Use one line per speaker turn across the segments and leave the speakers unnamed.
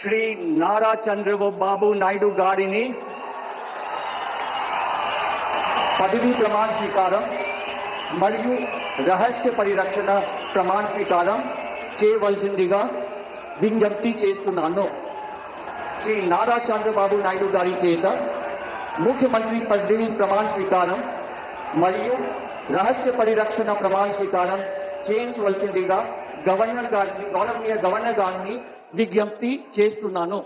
శ్రీ నారా చంద్రబాబు నాయుడు గారిని పదవి ప్రమాణ స్వీకారం మరియు రహస్య పరిరక్షణ ప్రమాణ స్వీకారం చేయవలసిందిగా విజ్ఞప్తి చేస్తున్నాను. శ్రీ నారా చంద్రబాబు నాయుడు గారి చేత ముఖ్యమంత్రి పదవి ప్రమాణ స్వీకారం మరియు రహస్య పరిరక్షణ ప్రమాణ స్వీకారం చేయించవలసిందిగా గవర్నర్ గారిని గౌరవనీయ గవర్నర్ గారిని విజ్ఞప్తి చేస్తున్నాను.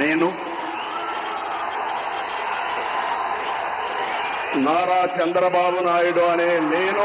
నేను నారా చంద్రబాబు నాయుడు అనే నేను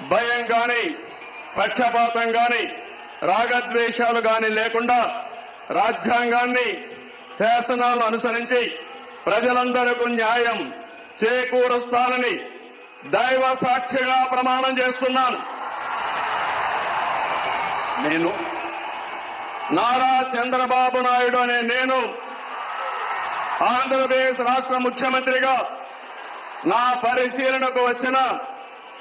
భయం గాని పక్షపాతం గాని రాగద్వేషాలు గాని లేకుండా రాజ్యాంగాన్ని శాసనాలు అనుసరించి ప్రజలందరకు న్యాయం చేకూరుస్తానని దైవ సాక్షిగా ప్రమాణం చేస్తున్నాను. నేను నారా చంద్రబాబు నాయుడు అనే నేను ఆంధ్రప్రదేశ్ రాష్ట్ర ముఖ్యమంత్రిగా నా పరిశీలనకు వచ్చిన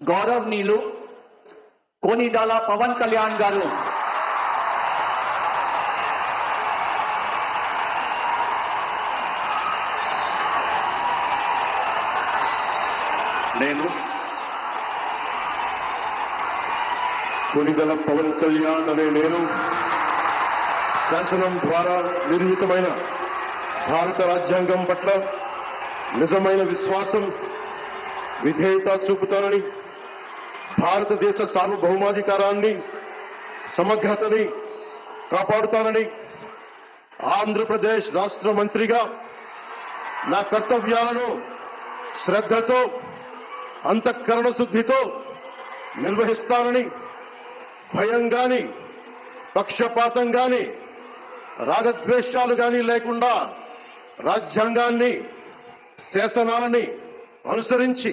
గౌరవనీయులు కోనిడాల పవన్ కళ్యాణ్ గారు.
నేను కొనిదల పవన్ కళ్యాణ్ అనే నేను శాసనం ద్వారా నిర్మితమైన భారత రాజ్యాంగం పట్ల నిజమైన విశ్వాసం విధేయత చూపుతానని భారతదేశ సార్వభౌమాధికారాన్ని సమగ్రతని కాపాడుతానని ఆంధ్రప్రదేశ్ రాష్ట్ర మంత్రిగా నా కర్తవ్యాలను శ్రద్ధతో అంతఃకరణ శుద్ధితో నిర్వహిస్తానని భయం గాని పక్షపాతం గాని రాగద్వేషాలు గాని లేకుండా రాజ్యాంగాన్ని శాసనాలని అనుసరించి